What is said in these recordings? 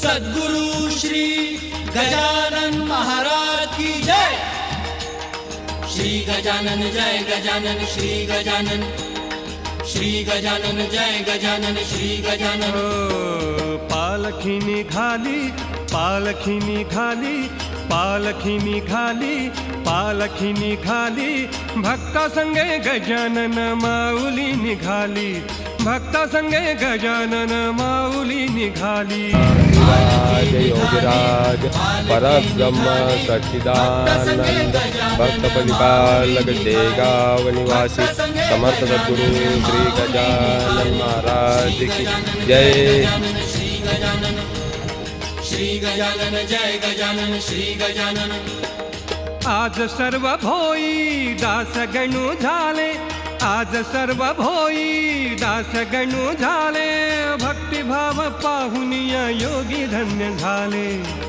सद्गुरु श्री गजानन महाराज की जय। श्री गजानन जय गजानन, श्री गजानन। श्री गजानन जय गजानन, श्री गजानन। पालखी निघाली पालखी निघाली पालखी निघाली पालखी निघाली भक्ता संगे गजानन माऊली निघाली। भक्ता संगे गजानन माऊली निघाली. राज योगिराज परब्रह्म सच्चिदानंद भक्त परिपालक शेगाव निवासी समर्थ सद्गुरु श्री गजानन महाराज की जय। श्री गजानन श्री गजानन जय गजानन श्री गजानन आज सर्व भोई दास गणू झाले आज सर्व भोई दास गणू झाले भक्तिभाव पाहुनिया योगी धन्य झाले.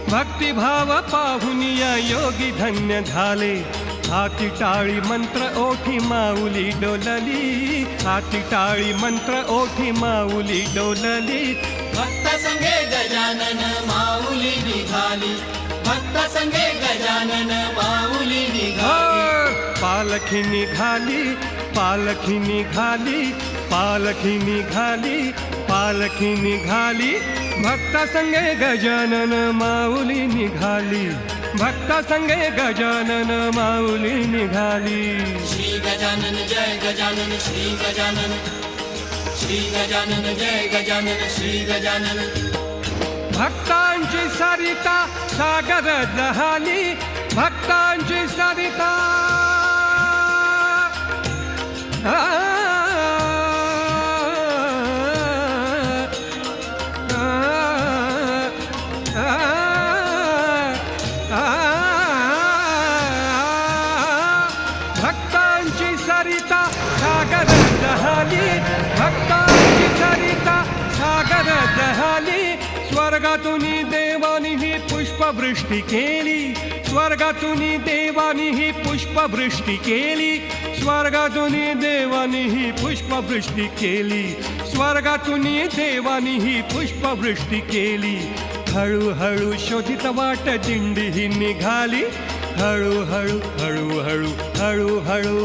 भक्तिभाव पाहुनिया योगी धन्य झाले. हाती टाळी मंत्र ओठी माऊली डोलली हाती टाळी मंत्र ओठी माऊली डोलली. भक्त संगे गजानन माऊली निघाली. भक्त संगे गजानन माऊली निघाली. पालखी निघाली. पालखी निघाली पालखी निघाली पालखी निघाली भक्ता संगे गजानन माऊली निघाली। भक्ता संगे गजानन माऊली निघाली। श्री गजानन जय गजानन श्री गजानन। श्री गजानन जय गजानन श्री गजानन। भक्तांची सरिता सागर जहाली भक्तांची सरिता। Ah पुष्पवृष्टी केली, स्वर्गातून देवानी ही पुष्पवृष्टी केली, स्वर्गातून देवानी ही पुष्पवृष्टी केली, स्वर्गातून देवानी ही पुष्पवृष्टी केली. हळूहळू शोधित वाट दिंडी ही निघाली, हळूहळू हळूहळू हळूहळू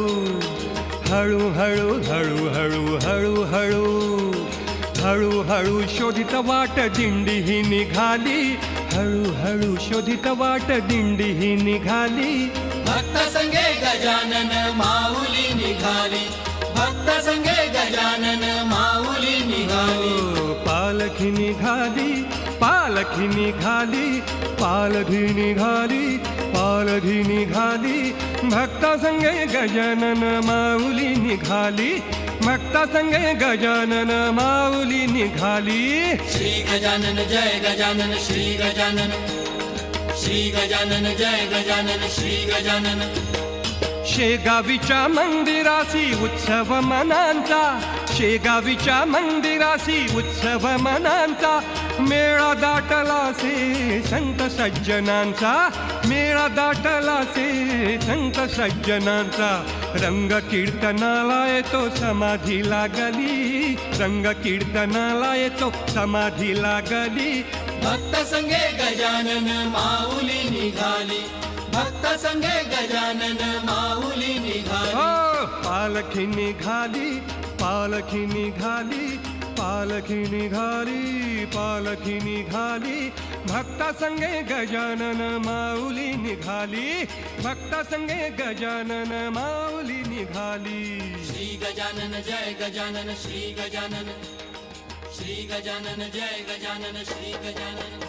हळूहळू हळूहळू हळूहळू हळूहळू शोधित वाट दिंडी ही निघाली हळूहळू शोधित वाट दिंडी ही निघाली. भक्त संगे गजानन माऊली निघाली. भक्त संगे गजानन माऊली निघाली. ओ, पालखी निघाली पालखी निघाली पालखी निघाली. पालखी निघाली भक्ता संगे गजानन माऊली निघाली भक्ता संगे गजानन माऊली निघाली। श्री गजानन जय गजानन श्री गजानन श्री गजानन जय गजानन श्री गजानन। शेगावीच्या मंदिरासी उत्सव मनांचा शेगावीच्या मंदिरासी उत्सव मनांचा मेळा दाटला से संत सज्जनांचा मेळा दाटला से संत सज्जनांचा. रंग कीर्तनाला येतो समाधी लागली. रंग कीर्तनाला येतो समाधी लागली. भक्त संगे गजानन माऊली निघाली. भक्त संगे गजानन माऊली निघाली. हो पालखी निघाली. पालखी निघाली पालखी निघाली पालखी निघाली। भक्ता संगे गजानन माऊली निघाली भक्ता संगे गजानन माऊली निघाली। श्री गजानन जय गजानन, श्री गजानन। श्री गजानन जय गजानन, श्री गजानन।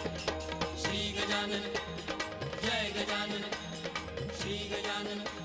श्री गजानन जय गजानन। श्री गजानन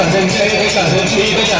साधन जय साधन श्री